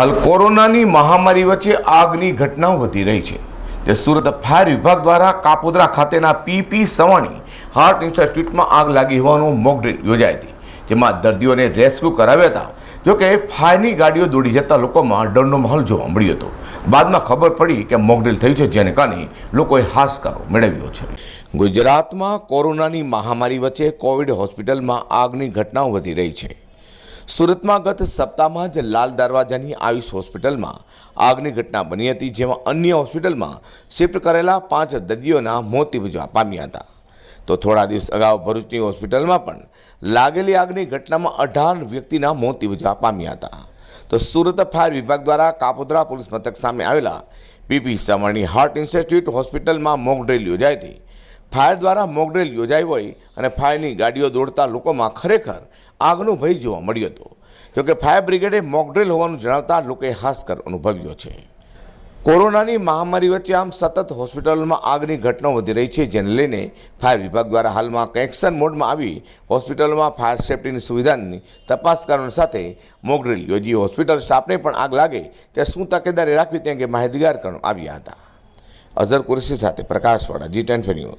હાલ કોરોનાની મહામારી વચ્ચે આગની ઘટનાઓ વધી રહી છે. તે સુરત ફાયર વિભાગ દ્વારા કાપોદરા ખાતેના પીપી સવાણી હાર્ટ ઇન્સ્ટિટ્યૂટમાં આગ લાગી હોવાનું મોકડ્રીલ યોજાઈ હતી. જેમાં દર્દીઓને રેસ્ક્યુ કરાવ્યા હતા. જોકે ફાયરની ગાડીઓ દોડી જતા લોકોમાં ડરનો માહોલ જોવા મળ્યો હતો. બાદમાં ખબર પડી કે મોકડ્રીલ થયું છે, જેને કારણે લોકોએ હાશકારો મેળવ્યો છે. ગુજરાતમાં કોરોનાની મહામારી વચ્ચે કોવિડ હોસ્પિટલમાં આગની ઘટનાઓ વધી રહી છે. સુરતમાં ગત સપ્તાહમાં જ લાલ દરવાજાની આયુષ હોસ્પિટલમાં આગની ઘટના બની હતી, જેમાં અન્ય હોસ્પિટલમાં શિફ્ટ કરેલા પાંચ દર્દીઓના મોત નિપજવા પામ્યા હતા. તો થોડા દિવસ અગાઉ ભરૂચની હોસ્પિટલમાં પણ લાગેલી આગની ઘટનામાં અઢાર વ્યક્તિના મોત નિપજવા પામ્યા હતા. તો સુરત ફાયર વિભાગ દ્વારા કાપોદ્રા પોલીસ મથક સામે આવેલા પીપી સામાણી હાર્ટ ઇન્સ્ટિટ્યૂટ હોસ્પિટલમાં મોક ડ્રિલ યોજાઈ હતી. ફાયર દ્વારા મોકડ્રીલ યોજાઈ હોય અને ફાયરની ગાડીઓ દોડતા લોકોમાં ખરેખર આગનો ભય જોવા મળ્યો હતો. જોકે ફાયર બ્રિગેડે મોકડ્રીલ હોવાનું જણાવતા લોકોએ હાસ્કર અનુભવ્યો છે. કોરોનાની મહામારી વચ્ચે આમ સતત હોસ્પિટલોમાં આગની ઘટનાઓ વધી રહી છે, જેને લઈને ફાયર વિભાગ દ્વારા હાલમાં કનેક્શન મોડમાં આવી હોસ્પિટલોમાં ફાયર સેફટીની સુવિધાની તપાસ કરવાની સાથે મોકડ્રીલ યોજી હોસ્પિટલ સ્ટાફને પણ આગ લાગે ત્યાં શું તકેદારી રાખવી તે અંગે માહિતગાર કરવામાં આવ્યા હતા. અઝર કુરેશી સાથે પ્રકાશવાળા જી ટેન્ફે ન્યૂઝ.